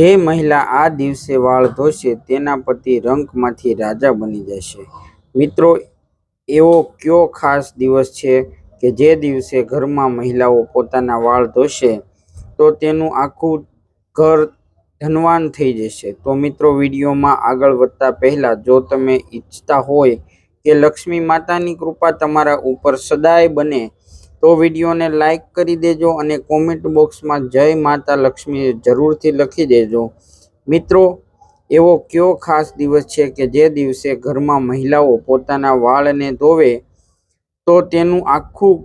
જે મહિલા આ દિવસે વાળ ધોશે, તેના પતિ રંકમાંથી રાજા બની જશે. મિત્રો, એવો કયો ખાસ દિવસ છે કે જે દિવસે ઘરમાં મહિલાઓ પોતાના વાળ ધોશે, તો તેનું આખું ઘર ધનવાન થઈ જશે. તો મિત્રો, વિડીયોમાં આગળ વધતા પહેલાં, જો તમે ઈચ્છતા હોય કે લક્ષ્મી માતાની કૃપા તમારા ઉપર સદાય બને તો વિડીયોને લાઈક કરી દેજો અને કોમેન્ટ બોક્સમાં જય માતા લક્ષ્મી જરૂરથી લખી દેજો. મિત્રો, એવો કયો ખાસ દિવસ છે કે જે દિવસે ઘરમાં મહિલાઓ પોતાના વાળને ધોવે તો તેનું આખું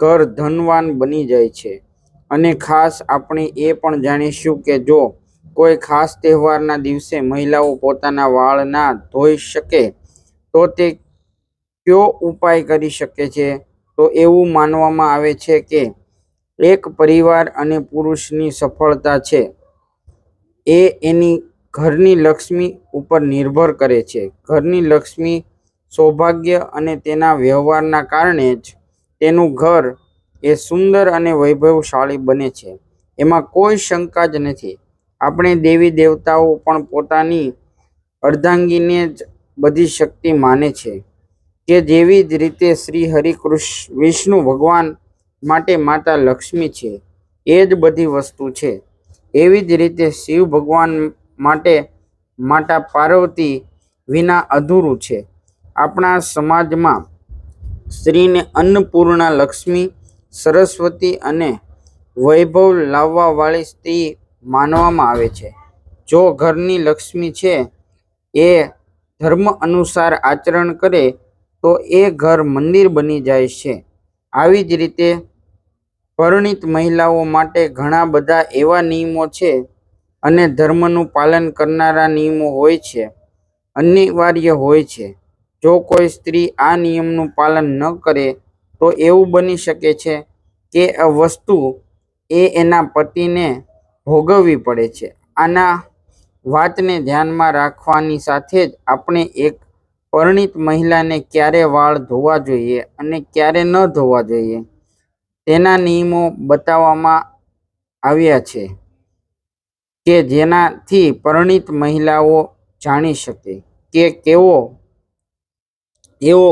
ઘર ધનવાન બની જાય છે? અને ખાસ આપણે એ પણ જાણીશું કે જો કોઈ ખાસ તહેવારના દિવસે મહિલાઓ પોતાના વાળ ના ધોઈ શકે તો તે કયો ઉપાય કરી શકે છે? તો એવું માનવામાં આવે છે કે એક પરિવાર અને પુરુષની સફળતા છે. એ એની ઘરની લક્ષ્મી ઉપર નિર્ભર કરે છે. ઘરની લક્ષ્મી સૌભાગ્ય અને તેના વ્યવહારના કારણે જ તેનું ઘર એ સુંદર અને વૈભવશાળી બને છે. એમાં કોઈ શંકા જ નથી. આપણે દેવી દેવતાઓ પણ પોતાની અર્ધાંગીને જ બધી શક્તિ માને છે. કે જેવી જ રીતે શ્રી હરિકૃષ્ણ વિષ્ણુ ભગવાન માટે માતા લક્ષ્મી છે, એ જ બધી વસ્તુ છે. એવી જ રીતે શિવ ભગવાન માટે માતા પાર્વતી વિના અધૂરું છે. આપણા સમાજમાં સ્ત્રીને અન્નપૂર્ણા લક્ષ્મી, સરસ્વતી અને વૈભવ લાવવાવાળી સ્ત્રી માનવામાં આવે છે. જો ઘરની લક્ષ્મી છે, એ ધર્મ અનુસાર આચરણ કરે તો એ ઘર મંદિર બની જાય છે. આવી જ રીતે પરણિત મહિલાઓ માટે ઘણા બધા એવા નિયમો છે અને ધર્મનું પાલન કરનારા નિયમો હોય છે. અનિવાર્ય હોય છે. જો કોઈ સ્ત્રી આ નિયમનું પાલન ન કરે, તો એવું બની શકે છે કે આ વસ્તુ એ એના પતિને ભોગવવી પડે છે. આના વાતને ધ્યાનમાં રાખવાની સાથે જ આપણે એક પરિણીત મહિલાને ક્યારે વાળ ધોવા જોઈએ અને ક્યારે ન ધોવા જોઈએ, તેના નિયમો બતાવવામાં આવ્યા છે કે જેનાથી પરણિત મહિલાઓ જાણી શકે કે કેવો, એવો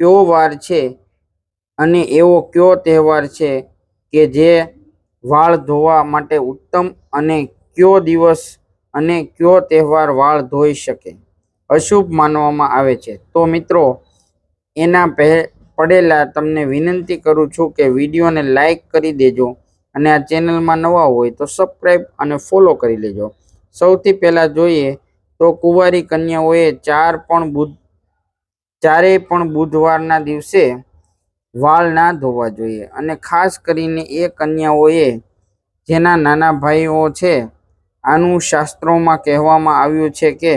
કયો વાર છે અને એવો કયો તહેવાર છે કે જે વાળ ધોવા માટે ઉત્તમ અને કયો દિવસ અને કયો તહેવાર વાળ ધોઈ શકે. અશુભ માનવામાં આવે છે. તો મિત્રો, એના પહે પડેલા તમને વિનંતી કરું છું કે વિડીયોને લાઈક કરી દેજો અને આ ચેનલમાં નવા હોય તો સબસ્ક્રાઈબ અને ફોલો કરી લેજો. સૌથી પહેલાં જોઈએ તો કુંવારી કન્યાઓએ ચાર પણ બુધ, ચારેય પણ બુધવારના દિવસે વાળ ના ધોવા જોઈએ અને ખાસ કરીને એ કન્યાઓએ, જેના નાના ભાઈઓ છે, આનું શાસ્ત્રોમાં કહેવામાં આવ્યું છે કે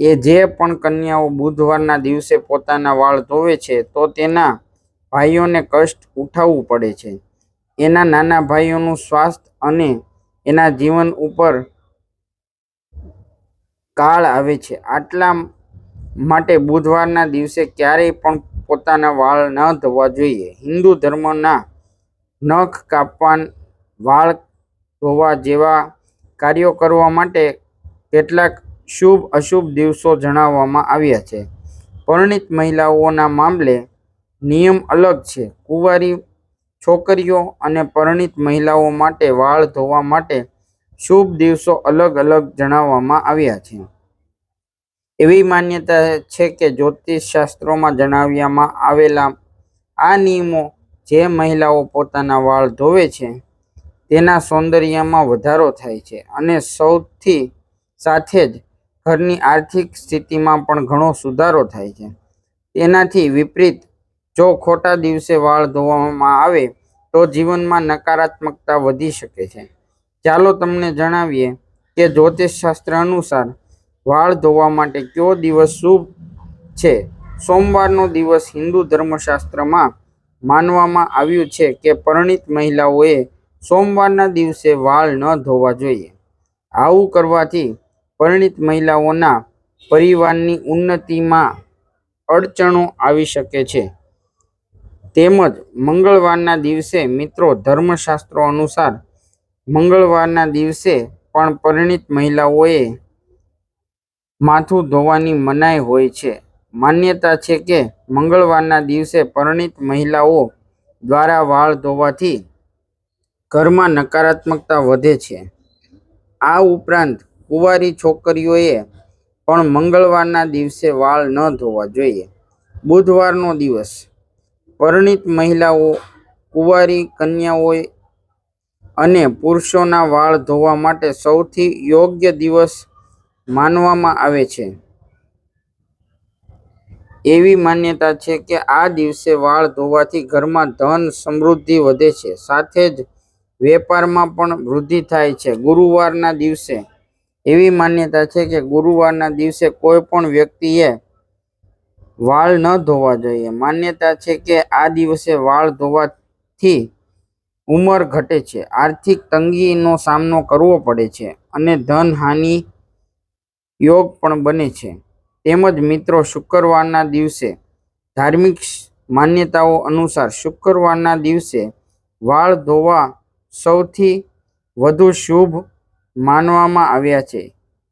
એ જે પણ કન્યાઓ બુધવારના દિવસે પોતાના વાળ ધોવે છે, તો તેના ભાઈઓને કષ્ટ ઉઠાવવું પડે છે. એના નાના ભાઈઓનું સ્વાસ્થ્ય અને એના જીવન ઉપર કાળ આવે છે. આટલા માટે બુધવારના દિવસે ક્યારેય પણ પોતાના વાળ ન ધોવા જોઈએ. હિન્દુ ધર્મના નખ કાપવા વાળ ધોવા જેવા કાર્યો કરવા માટે કેટલાક શુભ અશુભ દિવસો જણાવવામાં આવ્યા છે. પરણિત મહિલાઓના મામલે નિયમ અલગ છે. કુંવારી છોકરીઓ અને પરણિત મહિલાઓ માટે વાળ ધોવા માટે શુભ દિવસો અલગ અલગ જણાવવામાં આવ્યા છે. એવી માન્યતા છે કે જ્યોતિષ શાસ્ત્રોમાં જણાવ્યામાં આવેલા આ નિયમો જે મહિલાઓ પોતાના વાળ ધોવે છે, તેના સૌંદર્યમાં વધારો થાય છે અને સૌથી સાથે જ ઘરની આર્થિક સ્થિતિમાં પણ ઘણો સુધારો થાય છે. તેનાથી વિપરીત, જો ખોટા દિવસે વાળ ધોવામાં આવે, તો જીવનમાં નકારાત્મકતા વધી શકે છે. ચાલો તમને જણાવીએ કે જ્યોતિષશાસ્ત્ર અનુસાર વાળ ધોવા માટે કયો દિવસ શુભ છે? સોમવારનો દિવસ હિન્દુ ધર્મશાસ્ત્રમાં માનવામાં આવ્યું છે કે પરિણિત મહિલાઓએ સોમવારના દિવસે વાળ ન ધોવા જોઈએ. આવું કરવાથી પરિણીત મહિલાઓના પરિવારની ઉન્નતિમાં અડચણો આવી શકે છે. તેમજ મંગળવારના દિવસે મિત્રો ધર્મશાસ્ત્રો અનુસાર મંગળવારના દિવસે પણ પરિણીત મહિલાઓએ માથું ધોવાની મનાઈ હોય છે. માન્યતા છે કે મંગળવારના દિવસે પરિણિત મહિલાઓ દ્વારા વાળ ધોવાથી ઘરમાં નકારાત્મકતા વધે છે. આ ઉપરાંત કુંવારી છોકરીઓએ પણ મંગળવારના દિવસે વાળ ન ધોવા જોઈએ. બુધવારનો દિવસ. પરિણીત મહિલાઓ, કુંવારી કન્યાઓએ અને પુરુષોના વાળ ધોવા માટે સૌથી યોગ્ય દિવસ માનવામાં આવે છે. એવી માન્યતા છે કે આ દિવસે વાળ ધોવાથી ઘરમાં ધન સમૃદ્ધિ વધે છે. સાથે જ વેપારમાં પણ વૃદ્ધિ થાય છે. ગુરુવારના દિવસે એવી માન્યતા છે કે ગુરુવારના દિવસે કોઈ પણ વ્યક્તિએ વાળ ન ધોવા જોઈએ. માન્યતા છે કે આ દિવસે વાળ ધોવાથી ઉંમર ઘટે છે. આર્થિક તંગીનો સામનો કરવો પડે છે અને ધન હાનિ યોગ પણ બને છે. તેમજ મિત્રો, શુક્રવારના દિવસે ધાર્મિક માન્યતાઓ અનુસાર શુક્રવારના દિવસે વાળ ધોવા સૌથી વધુ શુભ માનવામાં આવ્યા છે.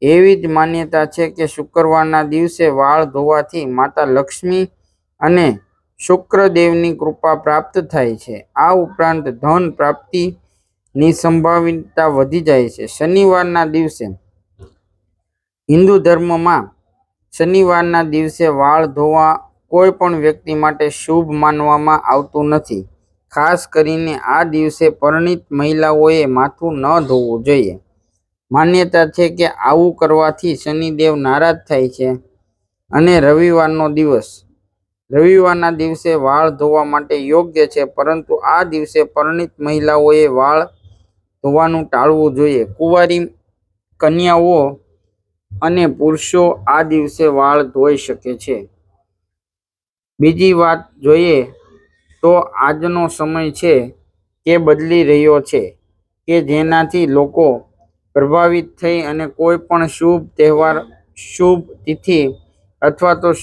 એવી જ માન્યતા છે કે શુક્રવારના દિવસે વાળ ધોવાથી માતા લક્ષ્મી અને શુક્રદેવની કૃપા પ્રાપ્ત થાય છે. આ ઉપરાંત ધન પ્રાપ્તિની સંભાવિતતા વધી જાય છે. શનિવારના દિવસે હિન્દુ ધર્મમાં શનિવારના દિવસે વાળ ધોવા કોઈ પણ વ્યક્તિ માટે શુભ માનવામાં આવતું નથી. ખાસ કરીને આ દિવસે પરણિત મહિલાઓએ માથું ન ધોવું જોઈએ. માન્યતા છે કે આવું કરવાથી શનિદેવ નારાજ થાય છે અને રવિવારનો દિવસ. રવિવારના દિવસે વાળ ધોવા માટે યોગ્ય છે, પરંતુ આ દિવસે પરણિત મહિલાઓએ વાળ ધોવાનું ટાળવું જોઈએ. કુંવારી કન્યાઓ અને પુરુષો આ દિવસે વાળ ધોઈ શકે છે. બીજી વાત જોઈએ તો આજનો સમય છે કે બદલી રહ્યો છે કે જેનાથી લોકો પ્રભાવિત થઈ અને કોઈ પણ શુભ તહેવાર, શુભ તિથિ અથવા તો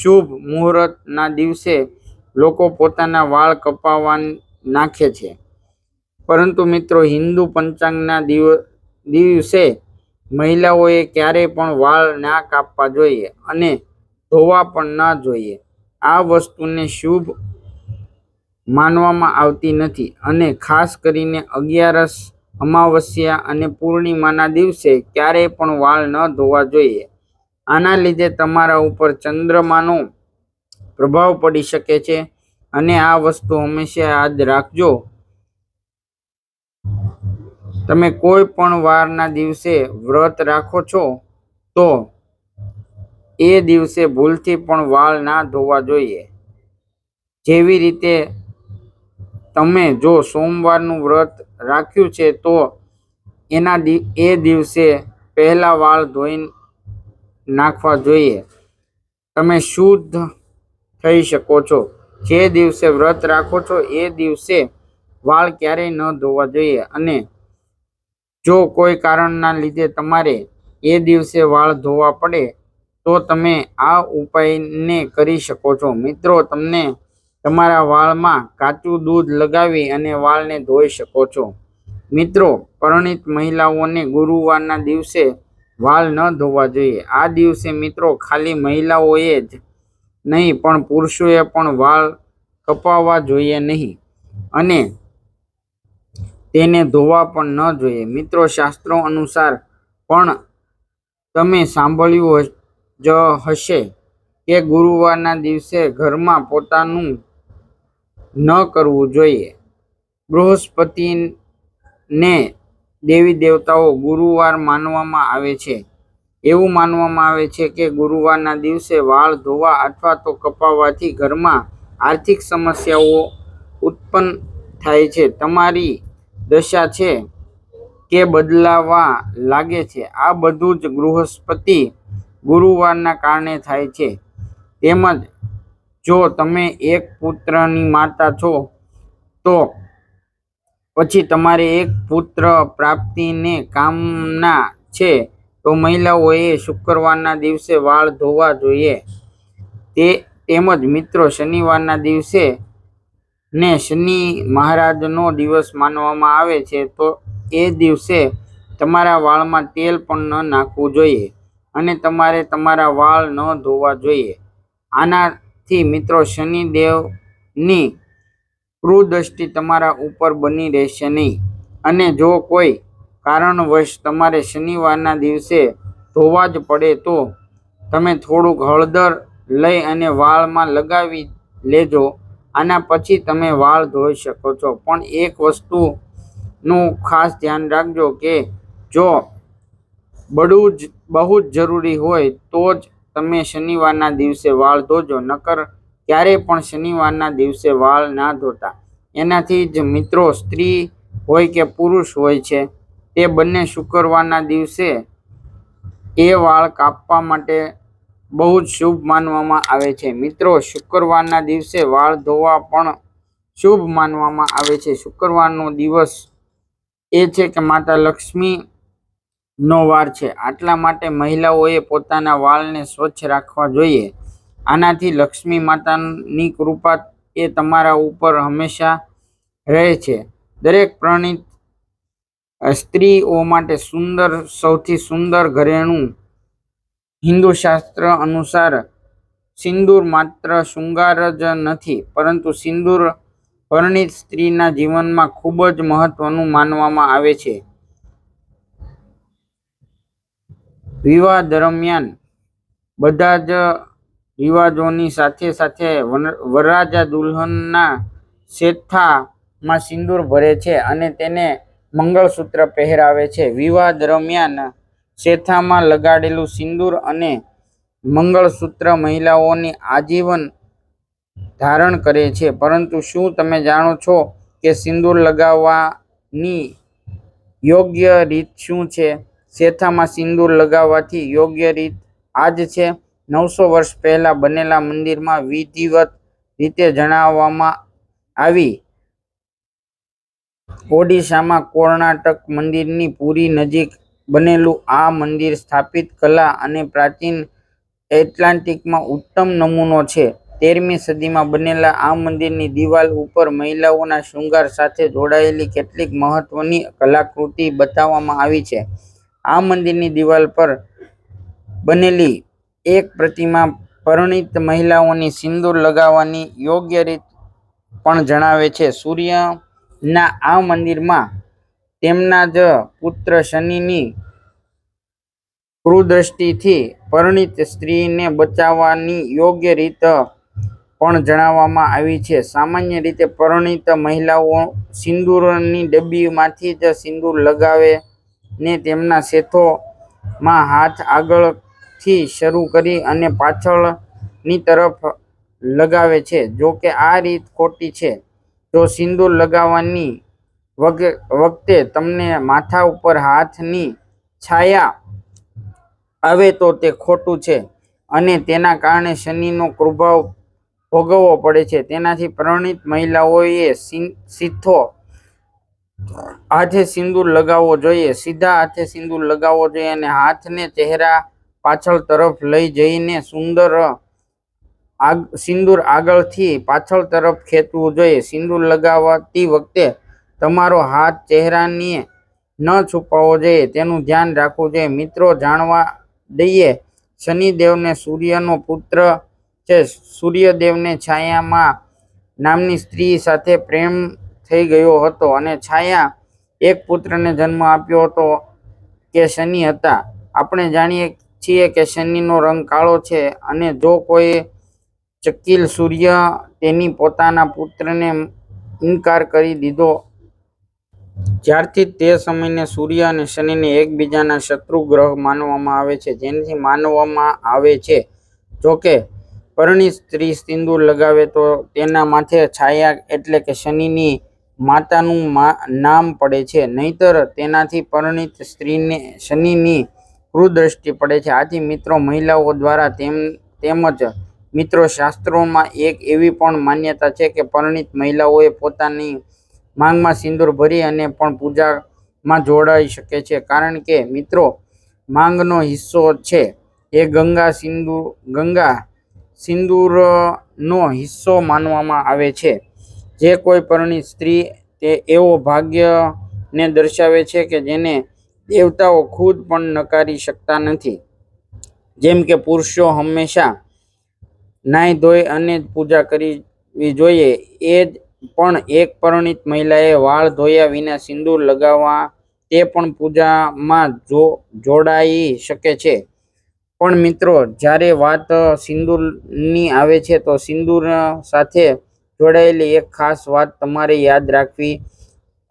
શુભ મુહૂર્તના દિવસે લોકો પોતાના વાળ કપાવવા નાખે છે. પરંતુ મિત્રો, હિન્દુ પંચાંગના દિવ દિવસે મહિલાઓએ ક્યારેય પણ વાળ ના કાપવા જોઈએ અને ધોવા પણ ના જોઈએ. આ વસ્તુને શુભ માનવામાં આવતી નથી અને ખાસ કરીને અગિયારસ અમાવસ્યા અને પૂર્ણિમાના દિવસે ક્યારેય પણ વાળ ન ધોવા જોઈએ. આના લીધે તમારા ઉપર ચંદ્રમાનો પ્રભાવ પડી શકે છે અને આ વસ્તુ હંમેશા યાદ રાખજો. તમે કોઈ પણ વારના દિવસે વ્રત રાખો છો તો એ દિવસે ભૂલથી પણ વાળ ના ધોવા જોઈએ. જેવી રીતે તમે જો સોમવારનું વ્રત રાખ્યું છે, તો એના એ દિવસે પહેલા વાળ ધોઈ નાખવા જોઈએ. તમે શુદ્ધ થઈ શકો છો. જે દિવસે વ્રત રાખો છો, એ દિવસે વાળ ક્યારેય ન ધોવા જોઈએ. અને જો કોઈ કારણના લીધે તમારે એ દિવસે વાળ ધોવા પડે, તો તમે આ ઉપાયને કરી શકો છો. મિત્રો, તમને તમારા વાળમાં કાચું દૂધ લગાવી અને વાળને ધોઈ શકો છો. મિત્રો, પરણિત મહિલાઓને ગુરુવારના દિવસે વાળ ન ધોવા જોઈએ. આ દિવસે મિત્રો, ખાલી મહિલાઓએ જ નહીં, પણ પુરુષોએ પણ વાળ કપાવવા જોઈએ નહીં અને તેને ધોવા પણ ન જોઈએ. મિત્રો, શાસ્ત્રો અનુસાર પણ તમે સાંભળ્યું જ હશે કે ગુરુવારના દિવસે ઘરમાં પોતાનું ન કરવું જોઈએ. બૃહસ્પતિને દેવી દેવતાઓ ગુરુવાર માનવામાં આવે છે. એવું માનવામાં આવે છે કે ગુરુવારના દિવસે વાળ ધોવા અથવા તો કપાવવાથી ઘરમાં આર્થિક સમસ્યાઓ ઉત્પન્ન થાય છે. તમારી દશા છે કે બદલાવા લાગે છે. આ બધું જ બૃહસ્પતિ ગુરુવારના કારણે થાય છે. તેમજ જો તમે એક પુત્રની માતા છો, તો પછી તમારે એક પુત્ર પ્રાપ્તિને કામના છે, તો મહિલાઓએ શુક્રવારના દિવસે વાળ ધોવા જોઈએ. તે તેમજ મિત્રો શનિવારના દિવસે ને શનિ મહારાજનો દિવસ માનવામાં આવે છે, તો એ દિવસે તમારા વાળમાં તેલ પણ ન નાખવું જોઈએ અને તમારે તમારા વાળ ન ધોવા જોઈએ. આનાથી મિત્રો શનિદેવની કુદૃષ્ટિ તમારા ઉપર બની રહેશે નહીં. અને જો કોઈ કારણવશ તમારે શનિવારના દિવસે ધોવા જ પડે તો તમે થોડુંક હળદર લઈ અને વાળમાં લગાવી લેજો. આના પછી તમે વાળ ધોઈ શકો છો. પણ એક વસ્તુનું ખાસ ધ્યાન રાખજો કે જો બડું જ, બહુ જ જરૂરી હોય તો જ તમે શનિવારના દિવસે વાળ ધોજો, નકર ક્યારેય પણ શનિવારના દિવસે વાળ ના ધોતા. એનાથી જ મિત્રો સ્ત્રી હોય કે પુરુષ હોય છે, તે બંને શુક્રવારના દિવસે એ વાળ કાપવા માટે બહુ જ શુભ માનવામાં આવે છે. મિત્રો, શુક્રવારના દિવસે વાળ ધોવા પણ શુભ માનવામાં આવે છે. શુક્રવારનો દિવસ એ છે કે માતા લક્ષ્મી નો વાર છે. આટલા માટે મહિલાઓએ પોતાના વાળને સ્વચ્છ રાખવા જોઈએ. આનાથી લક્ષ્મી માતાની કૃપા એ તમારા ઉપર હંમેશા રહે છે. દરેક પ્રણીત સ્ત્રીઓ માટે સુંદર, સૌથી સુંદર ઘરેણું હિન્દુ શાસ્ત્ર અનુસાર સિંદૂર માત્ર શૃંગાર જ નથી, પરંતુ સિંદૂર પરણિત સ્ત્રીના જીવનમાં ખૂબ જ મહત્વનું માનવામાં આવે છે. વિવાહ દરમિયાન બધા જ રિવાજોની સાથે સાથે વરરાજા દુલ્હનના શેથામાં સિંદૂર ભરે છે અને તેને મંગળસૂત્ર પહેરાવે છે. વિવાહ દરમિયાન શેથામાં લગાડેલું સિંદૂર અને મંગળસૂત્ર મહિલાઓની આજીવન ધારણ કરે છે. પરંતુ શું તમે જાણો છો કે સિંદૂર લગાવવાની યોગ્ય રીત શું છે? શેથામાં સિંદૂર લગાવવાથી યોગ્ય રીત આ જ છે. નવસો વર્ષ પહેલા બનેલા મંદિરમાં વિધિવત રીતે જણાવવામાં આવી. ઓડિશામાં કર્ણાટક મંદિરની પૂરી નજીક બનેલું આ મંદિર સ્થાપિત કલા અને પ્રાચીન એટલાન્ટિકમાં ઉત્તમ નમૂનો છે. તેરમી સદીમાં બનેલા આ મંદિરની દિવાલ ઉપર મહિલાઓના શૃંગાર સાથે જોડાયેલી કેટલીક મહત્વની કલાકૃતિ બતાવવામાં આવી છે. આ મંદિરની દિવાલ પર બનેલી એક પ્રતિમા પરિણીત મહિલાઓની સિંદૂર લગાવવાની યોગ્ય રીત પણ જણાવે છે. સૂર્યના આ મંદિરમાં તેમના જ પુત્ર શનિની કુદૃષ્ટિથી પરિણીત સ્ત્રીને બચાવવાની યોગ્ય રીત પણ જણાવવામાં આવી છે. સામાન્ય રીતે પરિણીત મહિલાઓ સિંદૂરની ડબ્બીમાંથી જ સિંદૂર લગાવે ને તેમના શેથોમાં હાથ આગળથી શરૂ કરી અને પાછળની તરફ લગાવે છે. જો કે આ રીત ખોટી છે. જો સિંદૂર લગાવવાની વગ- વખતે તમને માથા ઉપર હાથની છાયા આવે તો તે ખોટું છે અને તેના કારણે શનિનો પ્રભાવ ભોગવવો પડે છે. તેનાથી પરણિત મહિલાઓએ સિં- સીધો હાથે સિંદૂર લગાવવો જોઈએ. સીધા હાથે સિંદૂર લગાવવો જોઈએ અને હાથને ચહેરા પાછળ તરફ લઈ જઈને સુંદર આગ- સિંદૂર આગળથી પાછળ તરફ ખેંચવું જોઈએ. સિંદૂર લગાવતી વખતે તમારો હાથ ચહેરાને ન છુપાવવો જોઈએ. તેનું ધ્યાન રાખવું જોઈએ. મિત્રો, જાણવા દઈએ, શનિદેવને સૂર્યનો પુત્ર છે. સૂર્યદેવને છાયામાં નામની સ્ત્રી સાથે પ્રેમ થઈ ગયો હતો અને છાયા એક પુત્રને જન્મ આપ્યો હતો કે શનિ હતા. આપણે જાણીએ છીએ કે શનિનો રંગ કાળો છે અને જો કોઈ ચકીલ સૂર્ય તેની પોતાના પુત્રને ઇનકાર કરી દીધો, જ્યારથી તે સમયને સૂર્ય અને શનિને એકબીજાના શત્રુ ગ્રહ માનવામાં આવે છે, જેનાથી માનવામાં આવે છે. જોકે પરણી સ્ત્રી સિંદૂર લગાવે તો તેના માથે છાયા એટલે કે શનિની માતાનું નામ પડે છે. નહીંતર તેનાથી પરિણિત સ્ત્રીને, શનિની કુદૃષ્ટિ પડે છે. આથી મિત્રો, મહિલાઓ દ્વારા તેમ, તેમજ મિત્રો શાસ્ત્રોમાં એક એવી પણ માન્યતા છે કે પરિણીત મહિલાઓએ પોતાની માંગમાં સિંદૂર ભરી અને પણ પૂજામાં જોડાઈ શકે છે. કારણ કે, મિત્રો, માંગનો હિસ્સો છે એ ગંગા સિંદૂર, ગંગા સિંદૂરનો હિસ્સો માનવામાં આવે છે. જે કોઈ પરિણીત સ્ત્રી તે એવો ભાગ્યને દર્શાવે છે કે જેને દેવતાઓ ખુદ પણ નકારી શકતા નથી. જેમ કે પુરુષો હંમેશા નાહી ધોઈ અને જ પૂજા કરવી જોઈએ. એ જ પણ એક પરિણીત મહિલાએ વાળ ધોયા વિના સિંદૂર લગાવવા તે પણ પૂજામાં જો જોડાઈ શકે છે. પણ મિત્રો, જ્યારે વાત સિંદૂરની આવે છે તો સિંદૂર સાથે જોડાયેલી એક ખાસ વાત તમારે યાદ રાખવી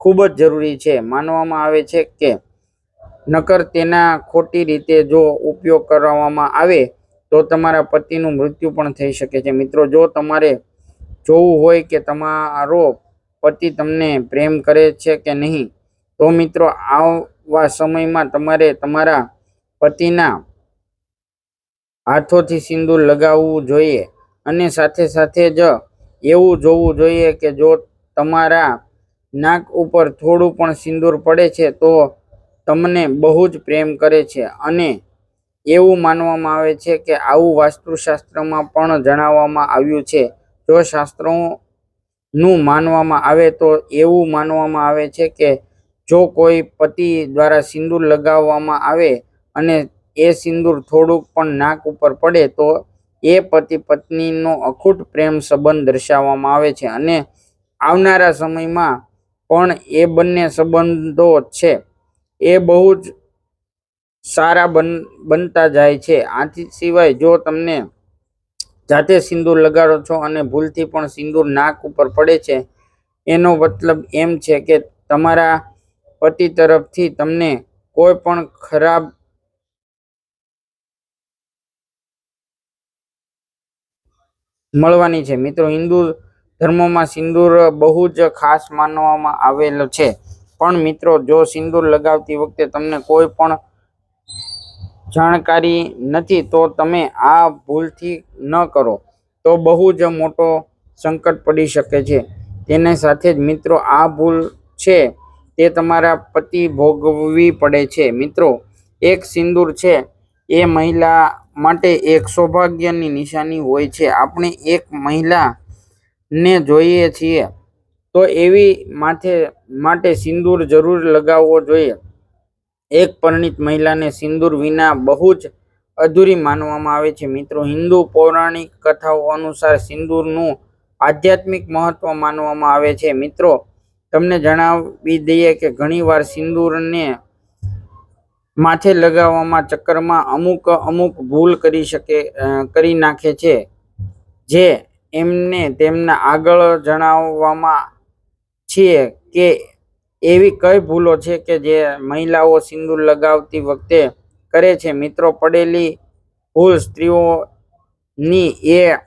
ખૂબ જ જરૂરી છે. માનવામાં આવે છે કે નકર તેના ખોટી રીતે જો ઉપયોગ કરવામાં આવે તો તમારા પતિનું મૃત્યુ પણ થઈ શકે છે. મિત્રો, જો તમારે જોવું હોય કે તમારો પતિ તમને પ્રેમ કરે છે કે નહીં, તો મિત્રો, આવા સમયમાં તમારે તમારા પતિના હાથોથી સિંદૂર લગાવવું જોઈએ અને સાથે સાથે જ એવું જોવું જોઈએ કે જો તમારા નાક ઉપર થોડું પણ સિંદૂર પડે છે, તો તમને બહુ જ પ્રેમ કરે છે. અને એવું માનવામાં આવે છે કે આવું વાસ્તુશાસ્ત્રમાં પણ જણાવવામાં આવ્યું છે. જો શાસ્ત્રોનું માનવામાં આવે તો એવું માનવામાં આવે છે કે જો કોઈ પતિ દ્વારા સિંદૂર લગાવવામાં આવે અને એ સિંદૂર થોડુંક પણ નાક ઉપર પડે, તો એ પતિ પત્નીનો અખૂટ પ્રેમ સંબંધ દર્શાવવામાં આવે છે અને આવનારા સમયમાં પણ એ બંને સંબંધો છે. એ બહુ જ સારા બન, બનતા જાય છે. આથી સિવાય જો તમને જાતે સિંદૂર લગાડો છો અને ભૂલથી પણ સિંદૂર નાક ઉપર પડે છે, એનો મતલબ એમ છે કે તમારા પતિ તરફથી તમને કોઈ પણ ખરાબ મળવાની છે. મિત્રો, હિન્દુ ધર્મમાં સિંદૂર બહુ જ ખાસ માનવામાં આવેલો છે. પણ મિત્રો, જો સિંદૂર લગાવતી વખતે તમને કોઈ પણ જાણકારી નથી, તો તમે આ ભૂલથી ન કરો. તો બહુ જ મોટો સંકટ પડી શકે છે. તેને સાથે જ મિત્રો, આ ભૂલ છે તે તમારા પતિ ભોગવવી પડે છે. મિત્રો, એક સિંદૂર છે, એ મહિલા માટે એક સૌભાગ્યની નિશાની હોય છે. આપણે એક મહિલાને જોઈએ છીએ તો એવી માથે, માટે સિંદૂર જરૂર લગાવવો જોઈએ. એક પરિણીત મહિલાને સિંદૂર વિના બહુ જ અધૂરી માનવામાં આવે છે. મિત્રો, હિન્દુ પૌરાણિક કથાઓ અનુસાર સિંદૂરનું આધ્યાત્મિક મહત્વ માનવામાં આવે છે. મિત્રો, તમને જણાવી દઈએ કે ઘણીવાર સિંદૂરને માથે લગાવવામાં ચક્કરમાં અમુક અમુક ભૂલ કરી શકે કરી નાખે છે, જે એમને તેમના આગળ જણાવવામાં છીએ કે એવી કઈ ભૂલો છે કે જે મહિલાઓ સિંદૂર લગાવતી વખતે કરે છે. મિત્રો, પડેલી ભૂલ સ્ત્રીઓની એ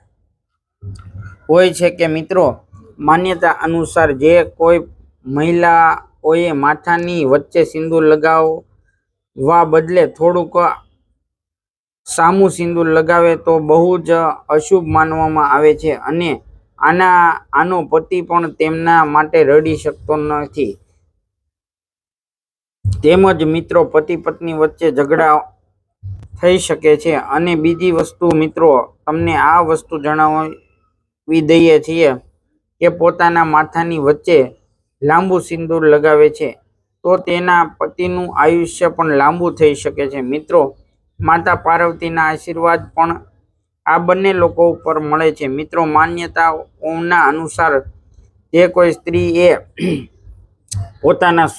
હોય છે કે મિત્રો, માન્યતા અનુસાર જે કોઈ મહિલાઓએ માથાની વચ્ચે સિંદૂર લગાવવા બદલે થોડુંક સામુ સિંદૂર લગાવે તો બહુ જ અશુભ માનવામાં આવે છે અને આના, આનો પતિ પણ તેમના માટે રડી શકતો નથી. તેમજ મિત્રો પતિ પત્ની વચ્ચે ઝઘડા થઈ શકે છે અને બીજી વસ્તુ, મિત્રો, તમને આ વસ્તુ જણાવી દઈએ છીએ કે પોતાના માથાની વચ્ચે લાંબુ સિંદૂર લગાવે છે. તો તેના પતિનું આયુષ્ય પણ લાંબુ થઈ શકે છે. મિત્રો, માતા પાર્વતીના આશીર્વાદ પણ આ બંને લોકો ઉપર મળે છે. મિત્રો માન્યતાઓના અનુસાર જે કોઈ સ્ત્રી એ પોતાના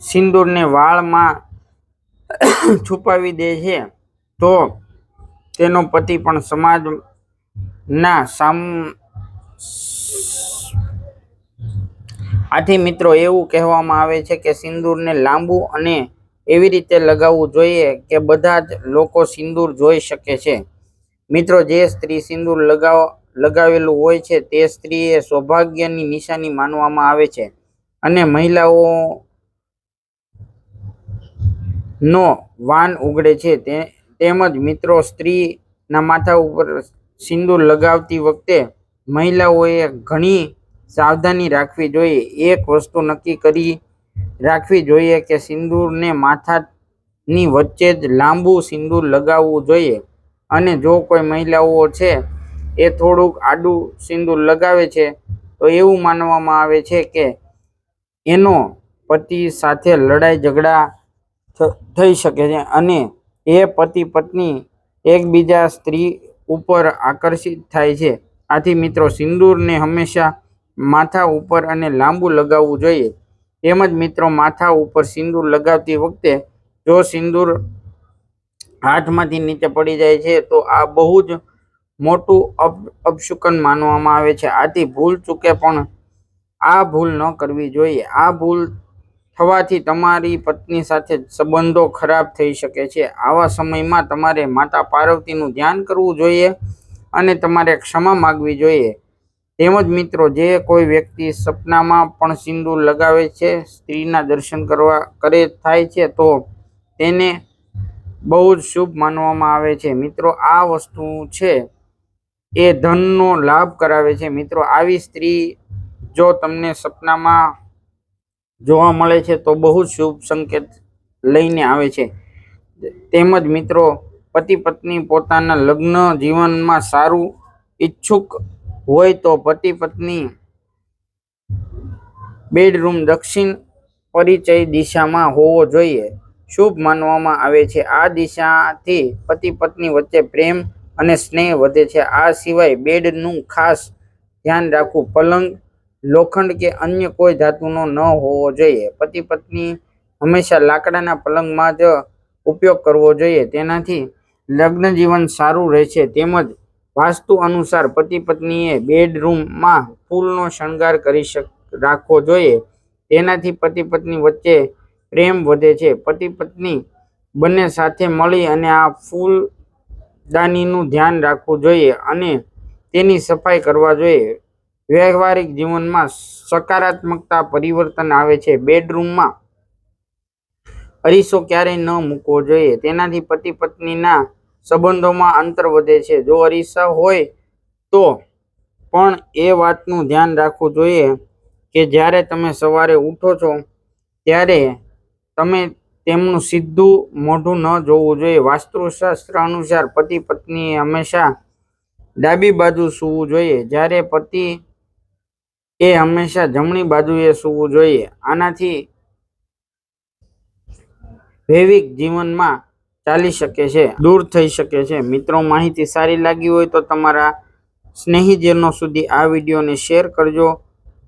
સિંદૂરને વાળમાં છુપાવી દે છે, તો તેનો પતિ પણ સમાજના સામ આથી મિત્રો એવું કહેવામાં આવે છે કે સિંદૂરને લાંબુ અને એવી રીતે લગાવવું જોઈએ કે બધા જ લોકો સિંદૂર જોઈ શકે છે. મિત્રો, જે સ્ત્રી સિંદૂર લગાવ, લગાવેલું હોય છે, તે સ્ત્રીએ સૌભાગ્યની નિશાની માનવામાં આવે છે અને મહિલાઓ નો વાન ઉગડે છે. તે, તેમજ મિત્રો, સ્ત્રીના માથા ઉપર સિંદૂર લગાવતી વખતે મહિલાઓએ ઘણી સાવધાની રાખવી જોઈએ. એક વસ્તુ નક્કી કરી રાખવી જોઈએ કે સિંદૂરને માથાની વચ્ચે જ લાંબુ સિંદૂર લગાવવું જોઈએ. અને જો કોઈ મહિલાઓ છે, એ થોડુંક આડું સિંદૂર લગાવે છે, તો એવું માનવામાં આવે છે કે એનો પતિ સાથે લડાઈ ઝઘડા થઈ શકે છે અને એ પતિ પત્ની એકબીજા સ્ત્રી ઉપર આકર્ષિત થાય છે. આથી મિત્રો, સિંદૂરને હંમેશા માથા ઉપર અને લાંબુ લગાવવું જોઈએ. તેમજ મિત્રો, માથા ઉપર સિંદૂર લગાવતી વખતે જો સિંદૂર હાથમાંથી નીચે પડી જાય છે, તો આ બહુ જ મોટું અપ- અપશુકન માનવામાં આવે છે. આથી ભૂલ ચૂકે પણ આ ભૂલ ન કરવી જોઈએ. આ ભૂલ થવાથી તમારી પત્ની સાથે સંબંધો ખરાબ થઈ શકે છે. આવા સમયમાં તમારે માતા પાર્વતીનું ધ્યાન કરવું જોઈએ અને તમારે ક્ષમા માગવી જોઈએ. તેમજ મિત્રો, જે કોઈ વ્યક્તિ સપનામાં પણ સિંદૂર લગાવે છે, સ્ત્રીના દર્શન કરવા કરે થાય છે, તો તેને બહુ જ શુભ માનવામાં આવે છે. મિત્રો, આ વસ્તુ છે એ ધનનો લાભ કરાવે છે. મિત્રો, આવી સ્ત્રી જો તમને સપનામાં જોવા મળે છે, તો બહુ જ શુભ સંકેત લઈને આવે છે. તેમજ મિત્રો પતિ પત્ની પોતાના લગ્ન જીવનમાં સારું ઈચ્છુક હોય તો પતિ પત્ની બેડરૂમ દક્ષિણ પરિચય દિશામાં હોવો જોઈએ. શુભ માનવામાં આવે છે. આ દિશાથી પતિ પત્ની વચ્ચે પ્રેમ અને સ્નેહ વધે છે. આ સિવાય બેડનું ખાસ ધ્યાન રાખવું પલંગ, લોખંડ કે અન્ય કોઈ ધાતુનો ન હોવો જોઈએ. પતિ પત્ની હંમેશા લાકડાના પલંગમાં જ ઉપયોગ કરવો જોઈએ. તેનાથી લગ્ન જીવન સારું રહેશે. તેમજ વાસ્તુ અનુસાર પતિ પત્નીએ બેડરૂમમાં ફૂલનો શણગાર કરી શક, રાખવો જોઈએ. તેનાથી પતિ પત્ની વચ્ચે પ્રેમ વધે છે. પતિ પત્ની બંને સાથે મળી અને આ ફૂલદાનીનું ધ્યાન રાખવું જોઈએ અને તેની સફાઈ કરવા જોઈએ. વ્યવહારિક જીવનમાં સકારાત્મકતા પરિવર્તન આવે છે. બેડરૂમમાં અરીસો ક્યારેય ન મૂકવો જોઈએ. તેનાથી પતિ પત્નીના સંબંધોમાં અંતર વધે છે. જો અરીસા હોય તો પણ એ વાતનું ધ્યાન રાખવું જોઈએ કે જ્યારે તમે સવારે ઉઠો છો, ત્યારે તમે તેમનું સીધું મોઢું ન જોવું જોઈએ. વાસ્તુશાસ્ત્ર અનુસાર પતિ પત્નીએ હંમેશા ડાબી બાજુ સૂવું જોઈએ. જ્યારે પતિ એ હંમેશા જમણી બાજુએ સૂવું જોઈએ. આનાથી વૈવિક જીવનમાં ચાલી શકે છે, દૂર થઈ શકે છે. મિત્રો, માહિતી સારી લાગી હોય તો તમારા સ્નેહીજનો સુધી આ વિડીયોને શેર કરજો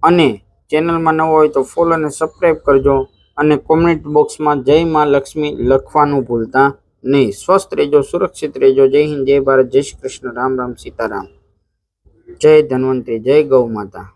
અને ચેનલમાં નવો હોય તો ફોલો અને સબસ્ક્રાઈબ કરજો અને કોમેન્ટ બોક્સમાં જય માં લક્ષ્મી લખવાનું ભૂલતા નહીં. સ્વસ્થ રહેજો, સુરક્ષિત રહેજો. જય હિન્દ, જય ભારત, જય શ્રી કૃષ્ણ. રામ રામ સીતારામ. જય ધન્વંતરી, જય ગૌ માતા.